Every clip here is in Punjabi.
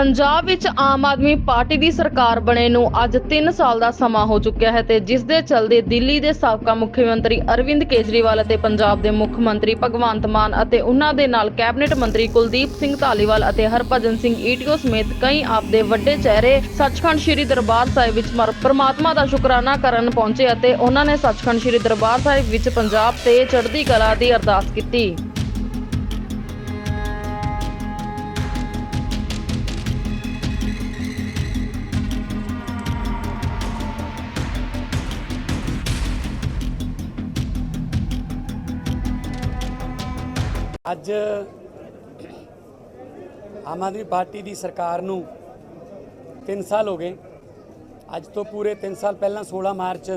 ਪੰਜਾਬ ਵਿੱਚ ਆਮ ਆਦਮੀ ਪਾਰਟੀ ਦੀ ਸਰਕਾਰ ਬਣੇ ਨੂੰ ਅੱਜ 3 ਸਾਲ ਦਾ ਸਮਾਂ ਹੋ ਚੁੱਕਿਆ ਹੈ ਤੇ ਜਿਸ ਦੇ ਚੱਲਦੇ ਦਿੱਲੀ ਦੇ ਸਾਬਕਾ ਮੁੱਖ ਮੰਤਰੀ ਅਰਵਿੰਦ ਕੇਜਰੀਵਾਲ ਅਤੇ ਪੰਜਾਬ ਦੇ ਮੁੱਖ ਮੰਤਰੀ ਭਗਵੰਤ ਮਾਨ ਅਤੇ ਉਹਨਾਂ ਦੇ ਨਾਲ ਕੈਬਨਿਟ ਮੰਤਰੀ ਕੁਲਦੀਪ ਸਿੰਘ ਧਾਲੀਵਾਲ ਅਤੇ ਹਰਭਜਨ ਸਿੰਘ ਈਟੀਓ ਸਮੇਤ ਕਈ ਆਪਦੇ ਵੱਡੇ ਚਿਹਰੇ ਸੱਚਖੰਡ ਸ੍ਰੀ ਦਰਬਾਰ ਸਾਹਿਬ ਵਿੱਚ ਮਰ ਪ੍ਰਮਾਤਮਾ ਦਾ ਸ਼ੁਕਰਾਨਾ ਕਰਨ ਪਹੁੰਚੇ ਅਤੇ ਉਹਨਾਂ ਨੇ ਸੱਚਖੰਡ ਸ੍ਰੀ ਦਰਬਾਰ ਸਾਹਿਬ ਵਿੱਚ ਪੰਜਾਬ ਤੇ ਚੜ੍ਹਦੀ ਕਲਾ ਦੀ ਅਰਦਾਸ ਕੀਤੀ। ਅੱਜ ਆਮ ਆਦਮੀ ਪਾਰਟੀ ਦੀ ਸਰਕਾਰ ਨੂੰ 3 ਸਾਲ ਹੋ ਗਏ। ਅੱਜ ਤੋਂ ਪੂਰੇ 3 ਸਾਲ ਪਹਿਲਾਂ 16 ਮਾਰਚ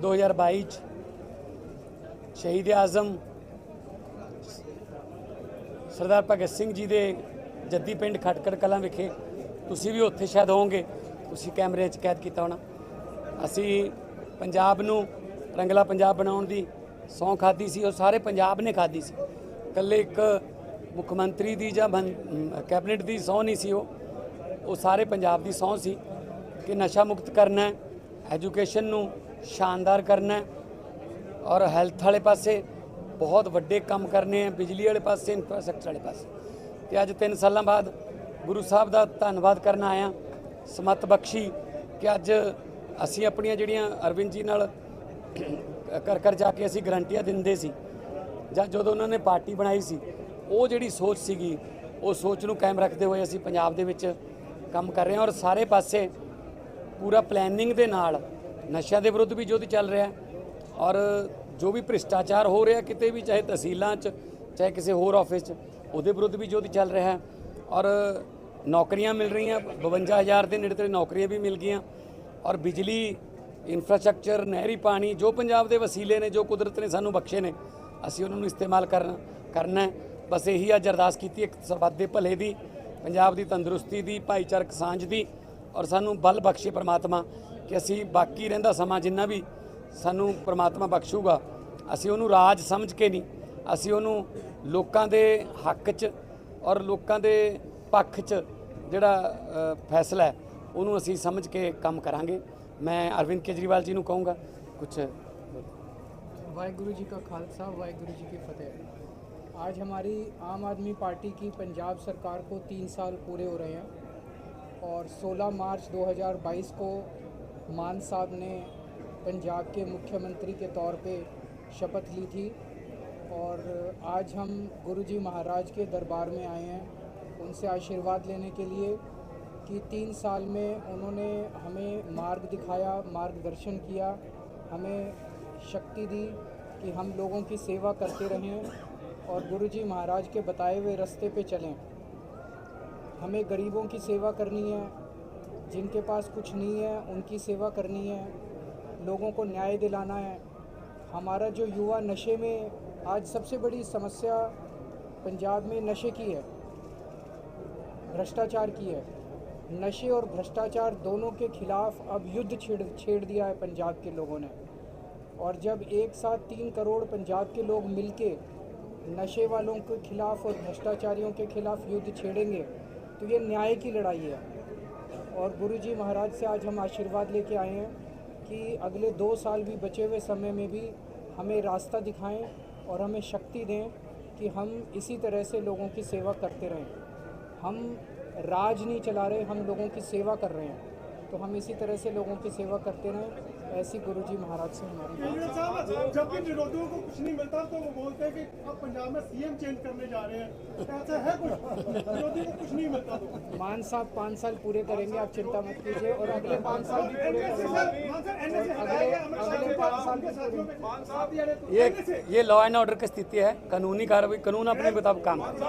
2022 ਚ ਸ਼ਹੀਦ ਆਜ਼ਮ ਸਰਦਾਰ ਭਗਤ ਸਿੰਘ ਜੀ ਦੇ ਜੱਦੀ ਪਿੰਡ ਖਟਕੜ ਕਲਾਂ ਵਿਖੇ, ਤੁਸੀਂ ਵੀ ਉੱਥੇ ਸ਼ਾਇਦ ਹੋਵੋਗੇ। ਤੁਸੀਂ ਕੈਮਰੇ 'ਚ ਕੈਦ ਕੀਤਾ ਹੋਣਾ। ਅਸੀਂ ਪੰਜਾਬ ਨੂੰ ਰੰਗਲਾ ਪੰਜਾਬ ਬਣਾਉਣ ਦੀ ਸਹੁੰ ਖਾਦੀ ਸੀ, ਉਹ ਸਾਰੇ ਪੰਜਾਬ ਨੇ ਖਾਦੀ ਸੀ। ਇਕੱਲੇ ਇੱਕ ਮੁੱਖ ਮੰਤਰੀ ਦੀ ਜਾਂ ਬੰ- ਕੈਬਨਿਟ ਦੀ ਸਹੁੰ ਨਹੀਂ ਸੀ ਉਹ। ਉਹ ਸਾਰੇ ਪੰਜਾਬ ਦੀ ਸਹੁੰ ਸੀ ਕਿ ਨਸ਼ਾ ਮੁਕਤ ਕਰਨਾ ਹੈ, ਐਜੂਕੇਸ਼ਨ ਨੂੰ ਸ਼ਾਨਦਾਰ ਕਰਨਾ ਹੈ ਔਰ ਹੈਲਥ ਵਾਲੇ ਪਾਸੇ ਬਹੁਤ ਵੱਡੇ ਕੰਮ ਕਰਨੇ ਆ ਬਿਜਲੀ ਵਾਲੇ ਪਾਸੇ ਇਨਫਰਾਸਟ੍ਰਕਚਰ ਵਾਲੇ ਪਾਸੇ। ਤੇ ਅੱਜ 3 ਸਾਲਾਂ ਬਾਅਦ ਗੁਰੂ ਸਾਹਿਬ ਦਾ ਧੰਨਵਾਦ ਕਰਨ ਆਇਆ ਸਮਤ ਬਖਸ਼ੀ ਕਿ ਅੱਜ ਅਸੀਂ ਆਪਣੀਆਂ ਜਿਹੜੀਆਂ ਅਰਵਿੰਦ ਜੀ ਨਾਲ ਕਰ ਕਰ ਜਾ ਕੇ ਅਸੀਂ ਗਰੰਟੀਆਂ ਦਿੰਦੇ ਸੀ। ਜਾਂ ਜਦੋਂ ਉਹਨਾਂ ਨੇ ਪਾਰਟੀ ਬਣਾਈ ਸੀ, ਉਹ ਜਿਹੜੀ ਸੋਚ ਸੀਗੀ, ਉਹ ਸੋਚ ਨੂੰ ਕਾਇਮ ਰੱਖਦੇ ਹੋਏ ਅਸੀਂ ਪੰਜਾਬ ਦੇ ਵਿੱਚ ਕੰਮ ਕਰ ਰਹੇ ਹਾਂ ਔਰ ਸਾਰੇ ਪਾਸੇ ਪੂਰਾ ਪਲੈਨਿੰਗ ਦੇ ਨਾਲ ਨਸ਼ਿਆਂ ਦੇ ਵਿਰੁੱਧ ਵੀ ਯੁੱਧ ਚੱਲ ਰਿਹਾ ਹੈ ਔਰ ਜੋ ਵੀ ਭ੍ਰਿਸ਼ਟਾਚਾਰ ਹੋ ਰਿਹਾ ਕਿਤੇ ਵੀ, ਚਾਹੇ ਤਹਿਸੀਲਾਂ 'ਚ, ਚਾਹੇ ਕਿਸੇ ਹੋਰ ਆਫਿਸ 'ਚ, ਉਹਦੇ ਵਿਰੁੱਧ ਵੀ ਯੁੱਧ ਚੱਲ ਰਿਹਾ ਹੈ ਔਰ ਨੌਕਰੀਆਂ ਮਿਲ ਰਹੀਆਂ 52000 ਦੇ ਨੇੜੇ ਤੇੜੇ ਨੌਕਰੀਆਂ ਵੀ ਮਿਲ ਗਈਆਂ ਔਰ ਬਿਜਲੀ ਇਨਫਰਾਸਟ੍ਰਕਚਰ ਨਹਿਰੀ ਪਾਣੀ ਜੋ ਪੰਜਾਬ ਦੇ ਵਸੀਲੇ ਨੇ, ਜੋ ਕੁਦਰਤ ਨੇ ਸਾਨੂੰ ਬਖਸ਼ੇ ਨੇ ਅਸੀਂ ਉਹਨਾਂ ਨੂੰ ਇਸਤੇਮਾਲ ਕਰਨਾ ਕਰਨਾ ਬਸ ਇਹੀ ਅੱਜ ਅਰਦਾਸ ਕੀਤੀ, ਇੱਕ ਸਰਬੱਤ ਦੇ ਭਲੇ ਦੀ, ਪੰਜਾਬ ਦੀ ਤੰਦਰੁਸਤੀ ਦੀ, ਭਾਈਚਾਰਕ ਸਾਂਝ ਦੀ ਔਰ ਸਾਨੂੰ ਬਲ ਬਖਸ਼ੇ ਪ੍ਰਮਾਤਮਾ ਕਿ ਅਸੀਂ ਬਾਕੀ ਰਹਿੰਦਾ ਸਮਾਂ ਜਿੰਨਾ ਵੀ ਸਾਨੂੰ ਪ੍ਰਮਾਤਮਾ ਬਖਸ਼ੂਗਾ। ਅਸੀਂ ਉਹਨੂੰ ਰਾਜ ਸਮਝ ਕੇ ਨਹੀਂ, ਅਸੀਂ ਉਹਨੂੰ ਲੋਕਾਂ ਦੇ ਹੱਕ 'ਚ ਔਰ ਲੋਕਾਂ ਦੇ ਪੱਖ 'ਚ ਜਿਹੜਾ ਫੈਸਲਾ ਹੈ, ਉਹਨੂੰ ਅਸੀਂ ਸਮਝ ਕੇ ਕੰਮ ਕਰਾਂਗੇ। ਮੈਂ ਅਰਵਿੰਦ ਕੇਜਰੀਵਾਲ ਜੀ ਨੂੰ ਕਹੂੰਗਾ ਕੁਝ वाहिगुरु जी का खालसा, वाहगुरु जी की फतेह। आज हमारी आम आदमी पार्टी की पंजाब सरकार को तीन साल पूरे हो रहे हैं और 16 मार्च 2022 को मान साहब ने पंजाब के मुख्यमंत्री के तौर पे शपथ ली थी और आज हम गुरु जी महाराज के दरबार में आए हैं उनसे आशीर्वाद लेने के लिए कि तीन साल में उन्होंने हमें मार्ग दिखाया, मार्गदर्शन किया, हमें शक्ति दी कि हम लोगों की सेवा करते रहें और गुरु जी महाराज के बताए हुए रास्ते पे चलें। हमें गरीबों की सेवा करनी है, जिनके पास कुछ नहीं है, उनकी सेवा करनी है, लोगों को न्याय दिलाना है। हमारा जो युवा नशे में आज सबसे बड़ी समस्या पंजाब में नशे की है, भ्रष्टाचार की है। नशे और भ्रष्टाचार दोनों के खिलाफ अब युद्ध छेड़ छेड़ दिया है पंजाब के लोगों ने। और जब एक साथ तीन करोड़ पंजाब के लोग मिलके नशे वालों के खिलाफ और भ्रष्टाचारियों के खिलाफ युद्ध छेड़ेंगे तो ये न्याय की लड़ाई है। और गुरु जी महाराज से आज हम आशीर्वाद लेके आए हैं कि अगले दो साल भी बचे हुए समय में भी हमें रास्ता दिखाएँ और हमें शक्ति दें कि हम इसी तरह से लोगों की सेवा करते रहें। हम राज नहीं चला रहे, हम लोगों की सेवा कर रहे हैं। तो हम इसी तरह से लोगों की सेवा करते रहें ऐसी गुरु जी महाराज से हमारी केजरीवाल जब भी विरोधियों को कुछ नहीं मिलता तो वो बोलते हैं कि अब पंजाब में सीएम चेंज करने जा रहे हैं। ऐसा है कुछ? विरोधी को कुछ नहीं मिलता। तो मान साहब पाँच साल पूरे करेंगे आप चिंता मत कीजिए और अगले पाँच साल भी पूरे करेंगे। ये ये लॉ एंड ऑर्डर की स्थिति है कानूनी कार्रवाई कानून अपने मुताबिक काम करे